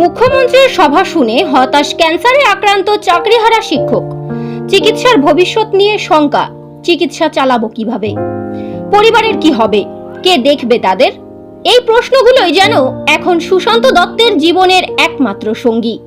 মুখ্যমন্ত্রীর সভা শুনে হতাশ ক্যান্সারে আক্রান্ত চাকরিহারা শিক্ষক। চিকিৎসার ভবিষ্যৎ নিয়ে শঙ্কা, চিকিৎসা চালাবো কীভাবে? পরিবারের কি হবে? কে দেখবে তাদের? এই প্রশ্নগুলোই যেন এখন সুশান্ত দত্তের জীবনের একমাত্র সঙ্গী।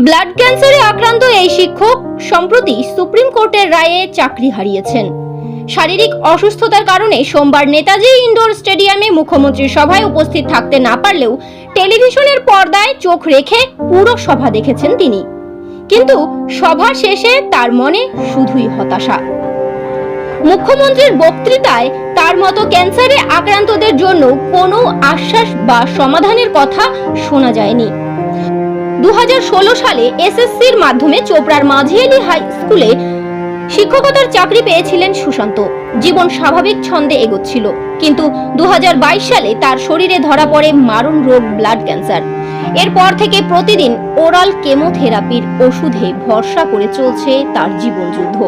ব্লাড ক্যান্সারে আক্রান্ত এই শিক্ষক সম্প্রতি সুপ্রিম কোর্টের রায়ে চাকরি হারিয়েছেন। শারীরিক অসুস্থতার কারণে সোমবার নেতাজি ইনডোর স্টেডিয়ামে মুখ্যমন্ত্রীর সভায় উপস্থিত থাকতে না পারলেও টেলিভিশনের পর্দায় চোখ রেখে পুরো সভা দেখেছেন তিনি। কিন্তু সভা শেষে তার মনে শুধুই হতাশা। মুখ্যমন্ত্রীর বক্তৃতায় তার মতো ক্যান্সারে আক্রান্তদের জন্য কোনো আশ্বাস বা সমাধানের কথা শোনা যায়নি। দু হাজার ষোলো সালে এসএসসির মাধ্যমে চোপড়ার মাঝিয়ালি হাই স্কুলে শিক্ষকতার চাকরি পেয়েছিলেন সুশান্ত। জীবন স্বাভাবিক ছন্দে এগোচ্ছিল। কিন্তু দু সালে তার শরীরে ধরা পড়ে মারণ রোগ, ব্লাড ক্যান্সার। এরপর থেকে প্রতিদিন ওরাল কেমোথেরাপির ওষুধে ভরসা করে চলছে তার জীবন যুদ্ধ।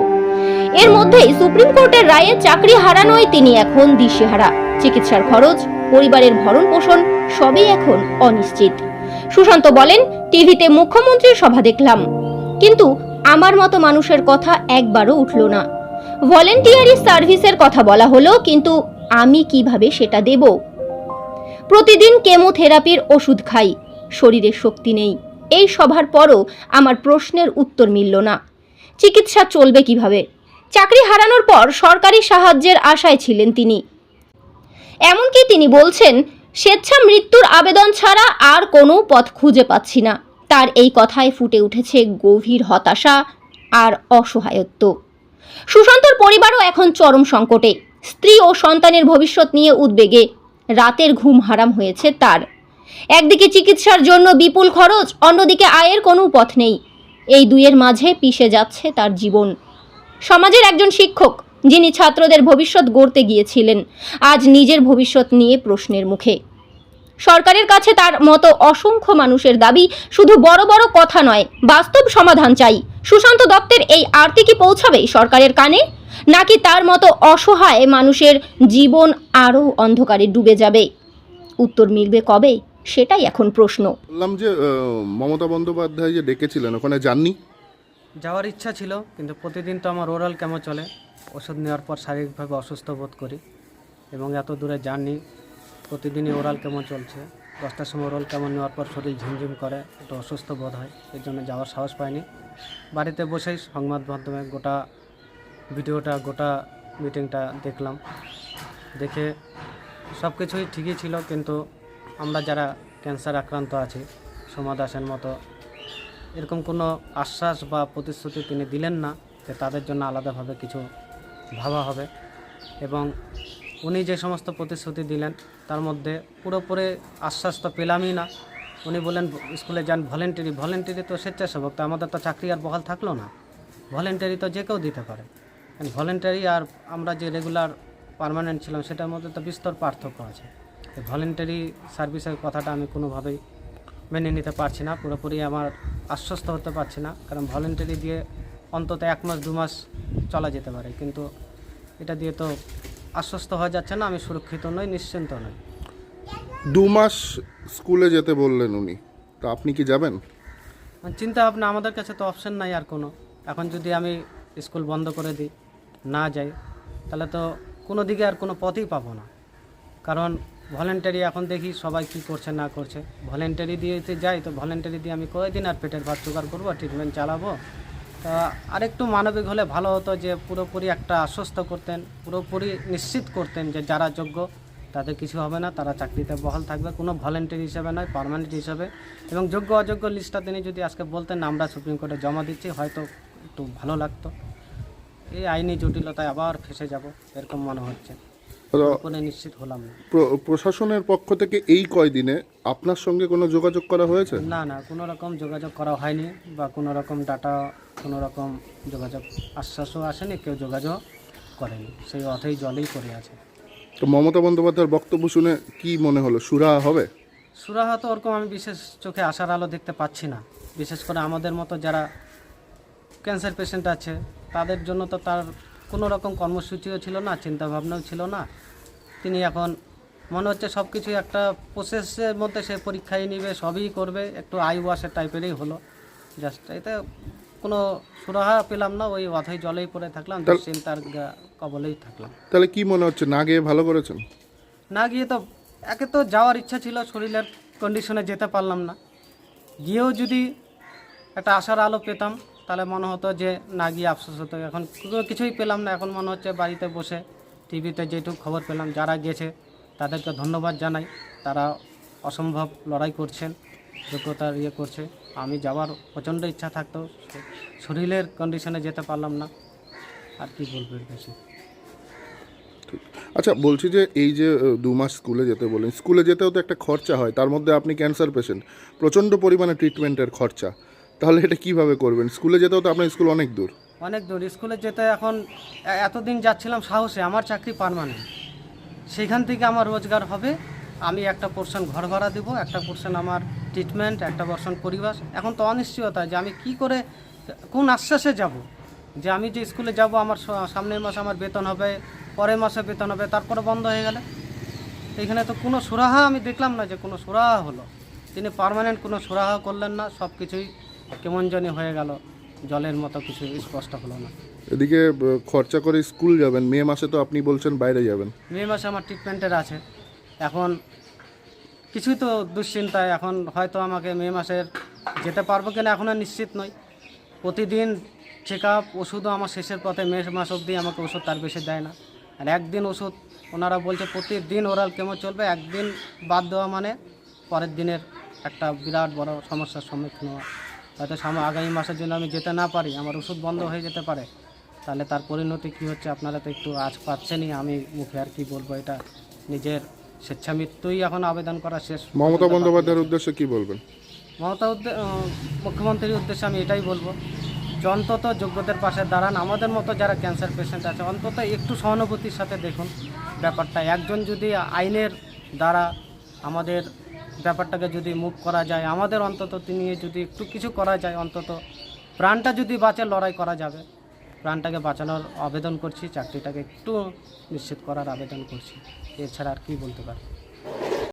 এর মধ্যেই সুপ্রিম কোর্টের রায়ে চাকরি হারানোয় তিনি এখন দিশেহারা। চিকিৎসার খরচ, পরিবারের ভরণ পোষণ সবই এখন অনিশ্চিত। সুশান্ত বলেন, টিভিতে মুখ্যমন্ত্রীর সভা দেখলাম। কিন্তু আমার মতো মানুষের কথা একবারও উঠল না। ভলেন্টিয়ারি সার্ভিসের কথা বলা হলো, কিন্তু আমি কীভাবে সেটা দেব? প্রতিদিন কেমোথেরাপির ওষুধ খাই, শরীরে শক্তি নেই। এই সভার পরও আমার প্রশ্নের উত্তর মিলল না। চিকিৎসা চলবে কীভাবে? চাকরি হারানোর পর সরকারি সাহায্যের আশায় ছিলেন তিনি। এমনকি তিনি বলছেন স্বেচ্ছা মৃত্যুর আবেদন ছাড়া আর কোনো পথ খুঁজে পাচ্ছি না। তার এই কথায় ফুটে উঠেছে গভীর হতাশা আর অসহায়ত্ব। সুশান্তর পরিবারও এখন চরম সংকটে। স্ত্রী ও সন্তানের ভবিষ্যৎ নিয়ে উদ্বেগে। রাতের ঘুম হারাম হয়েছে তার। একদিকে চিকিৎসার জন্য বিপুল খরচ, অন্যদিকে আয়ের কোনো পথ নেই। এই দুইয়ের মাঝে পিষে যাচ্ছে তার জীবন। সমাজের একজন শিক্ষক, যিনি ছাত্রদের ভবিষ্যৎ গড়তে গিয়েছিলেন, আজ নিজের ভবিষ্যৎ নিয়ে প্রশ্নের মুখে। সরকারের কাছে তার মতো অসংখ্য মানুষের দাবি শুধু বড় বড় কথা নয় বাস্তব সমাধান চাই। সুশান্ত দত্তের এই আরতি কি পৌঁছাবে সরকারের কানে? নাকি তার মতো অসহায় মানুষের জীবন আরও অন্ধকারে ডুবে যাবে? উত্তর মিলবে কবে? সেটাই এখন প্রশ্ন। বললাম যে মমতা বন্দ্যোপাধ্যায় যে ডেকেছিলেন ওখানে যাননি? যাওয়ার ইচ্ছা ছিল কিন্তু প্রতিদিন তো আমার ওরাল কেমন চলে? ওষুধ নেওয়ার পর শারীরিকভাবে অসুস্থ বোধ করি এবং এত দূরে জার্নি প্রতিদিনই ওরাল কেমন চলছে? দশটার সময় ওরাল কেমন নেওয়ার পর শরীর ঝিমঝিম করে, একটু অসুস্থ বোধ হয়, এর জন্য যাওয়ার সাহস পাইনি। বাড়িতে বসেই সংবাদ মাধ্যমে গোটা ভিডিওটা, গোটা মিটিংটা দেখলাম। দেখে সব কিছুই ঠিকই ছিল, কিন্তু আমরা যারা ক্যান্সার আক্রান্ত আছি সোমা দাসের মতো, এরকম কোনো আশ্বাস বা প্রতিশ্রুতি তিনি দিলেন না যে তাদের জন্য আলাদাভাবে কিছু ভাবা হবে। এবং উনি যে সমস্ত প্রতিশ্রুতি দিলেন, তার মধ্যে পুরোপুরি আশ্বাস তো পেলামই না। উনি বললেন, স্কুলে যান ভলেন্টারি ভলেন্টারি তো স্বেচ্ছাসেবক, তো আমাদের তো চাকরি আর বহাল থাকল না। ভলেন্টারি তো যে কেউ দিতে পারে। ভলেন্টারি আর আমরা যে রেগুলার পার্মানেন্ট ছিলাম, সেটার মধ্যে তো বিস্তর পার্থক্য আছে। ভলেন্টারি সার্ভিসের কথাটা আমি কোনোভাবেই মেনে নিতে পারছি না, পুরোপুরি আমার আশ্বস্ত হতে পারছি না, কারণ ভলেন্টারি দিয়ে অন্তত এক মাস, দু মাস চলা যেতে পারে। কিন্তু এটা দিয়ে তো আশ্বস্ত হওয়া যাচ্ছে না আমি সুরক্ষিত নই নিশ্চিন্ত নই। দু মাস স্কুলে যেতে বললেন উনি তা আপনি কি যাবেন? চিন্তা ভাবনা আমাদের কাছে তো অপশন নাই আর কোনো। এখন যদি আমি স্কুল বন্ধ করে দিই না যাই তাহলে তো কোনো দিকে আর কোনো পথই পাবো না। কারণ ভলেন্টারি এখন দেখি সবাই কি করছে না করছে। ভলেন্টারি দিয়ে যাই তো ভলেন্টারি দিয়ে আমি কয়েকদিন আর পেটের ভাত জোগাড় করব ট্রিটমেন্ট চালাবো? তা আরেকটু মানবিক হলে ভালো হতো যে পুরোপুরি একটা আশ্বস্ত করতেন, পুরোপুরি নিশ্চিত করতেন যে যারা যোগ্য তাদের কিছু হবে না, তারা চাকরিতে বহাল থাকবে। কোনো ভলেন্টারি হিসাবে নয়, পারমানেন্ট হিসাবে। এবং যোগ্য অযোগ্য লিস্টটা তিনি যদি আজকে বলতেন, আমরা সুপ্রিম কোর্টে জমা দিচ্ছি, হয়তো একটু ভালো লাগতো। এই আইনি জটিলতায় আবার ফেসে যাব, এরকম মনে হচ্ছে। নিশ্চিত হলাম। না প্রশাসনের পক্ষ থেকে এই কয়দিনে আপনার সঙ্গে কোনো যোগাযোগ করা হয়েছে? না না কোনো রকম যোগাযোগ করা হয়নি বা কোনো রকম ডাটা কোনো রকম যোগাযোগ আশ্বাসও আসেনি কেউ যোগাযোগ করেনি। সেই অথেই জলেই পড়ে আছে। তো মমতা বন্দ্যোপাধ্যায়ের বক্তব্য শুনে কি মনে হলো? সুরাহা হবে? সুরাহা তো ওরকম আমি বিশেষ চোখে আশার আলো দেখতে পাচ্ছি না। বিশেষ করে আমাদের মতো যারা ক্যান্সার পেশেন্ট আছে তাদের জন্য তো তার কোনো রকম কর্মসূচিও ছিল না চিন্তাভাবনাও ছিল না। তিনি এখন মনে হচ্ছে সব কিছু একটা প্রসেসের মধ্যে সে পরীক্ষায় নিবে সবই করবে একটু আই ওয়াশের টাইপেরই হলো। জাস্ট এতে কোনো সুরাহা পেলাম না ওই অথই জলেই পড়ে থাকলাম দুশ্চিন্তার কবলেই থাকলাম। তাহলে কি মনে হচ্ছে না গিয়ে ভালো করেছেন? না গিয়ে তো একে তো যাওয়ার ইচ্ছা ছিল শরীরের কন্ডিশনে যেতে পারলাম না। গিয়েও যদি একটা আশার আলো পেতাম তাহলে মনে হতো যে, না গিয়ে আফসোস হতো। এখন কিছুই পেলাম না। এখন মনে হচ্ছে বাড়িতে বসে টিভিতে যেটুকু খবর পেলাম, যারা গেছে তাদেরকে ধন্যবাদ জানাই। তারা অসম্ভব লড়াই করছেন, যোগ্যতার ইয়ে করছে। আমি যাওয়ার প্রচণ্ড ইচ্ছা থাকতো, শরীরের কন্ডিশনে যেতে পারলাম না। আর কি বলব বেশি আচ্ছা বলছি যে, এই যে দু মাস স্কুলে যেতে বলেন স্কুলে যেতেও তো একটা খরচা হয়, তার মধ্যে আপনি ক্যান্সার পেশেন্ট প্রচণ্ড পরিমাণে ট্রিটমেন্টের খরচা। তাহলে এটা কীভাবে করবেন? স্কুলে যেতেও তো আপনার স্কুল অনেক দূর। অনেক দূর। স্কুলে যেতে এখন এতদিন যাচ্ছিলাম সাহসে, আমার চাকরি পারমানেন্ট সেখান থেকে আমার রোজগার হবে। আমি একটা পোর্শন ঘর ভাড়া দেবো, একটা পোর্শন আমার ট্রিটমেন্ট একটা পোর্শন পরিবার। এখন তো অনিশ্চয়তা যে আমি কি করে, কোন আশ্বাসে যাব? যে আমি যে স্কুলে যাব, আমার সামনের মাসে আমার বেতন হবে, পরের মাসে বেতন হবে, তারপরে বন্ধ হয়ে গেলে? এখানে তো কোনো সুরাহা আমি দেখলাম না যে কোনো সুরাহা হলো। তিনি পারমানেন্ট কোনো সুরাহা করলেন না সব কিছুই কেমন জানি হয়ে গেল জলের মতো কিছু স্পষ্ট হলো না। এদিকে খরচা করে স্কুল যাবেন মে মাসে তো আপনি বলছেন বাইরে যাবেন। মে মাসে আমার ট্রিটমেন্টের আছে। এখন কিছুই তো দুশ্চিন্তায় এখন হয়তো আমাকে মে মাসের যেতে পারব কিনা এখন আর নিশ্চিত নই। প্রতিদিন চেক আপ ওষুধও আমার শেষের পথে মে মাস অবধি আমাকে ওষুধ তার বেশি দেয় না। আর একদিন ওষুধ ওনারা বলছে প্রতিদিন ওরাল কেমন চলবে একদিন বাদ দেওয়া মানে পরের দিনের একটা বিরাট বড় সমস্যার সম্মুখীন হওয়া। হয়তো সামনে আগামী মাসের জন্য আমি যেতে না পারি আমার ওষুধ বন্ধ হয়ে যেতে পারে তাহলে তার পরিণতি কী হচ্ছে আপনারা তো একটু আজ পাচ্ছেনই আমি মুখে আর কি বলব এটা নিজের স্বেচ্ছামৃত্যুই এখন আবেদন করা শেষ। মমতা বন্দ্যোপাধ্যায়ের উদ্দেশ্যে কি বলবেন? মমতা মুখ্যমন্ত্রীর উদ্দেশ্যে আমি এটাই বলব যে অন্তত যোগ্যদের পাশে দাঁড়ান আমাদের মতো যারা ক্যান্সার পেশেন্ট আছে অন্তত একটু সহানুভূতির সাথে দেখুন ব্যাপারটা। একজন যদি আইনের দ্বারা আমাদের ব্যাপারটাকে যদি মুভ করা যায়, আমাদের অন্তত তিনি যদি একটু কিছু করা যায়, অন্তত প্রাণটা যদি বাঁচে, লড়াই করা যাবে। প্রাণটাকে বাঁচানোর আবেদন করছি, চাকরিটাকে একটু নিশ্চিত করার আবেদন করছি। এছাড়া আর কি বলতে পারি?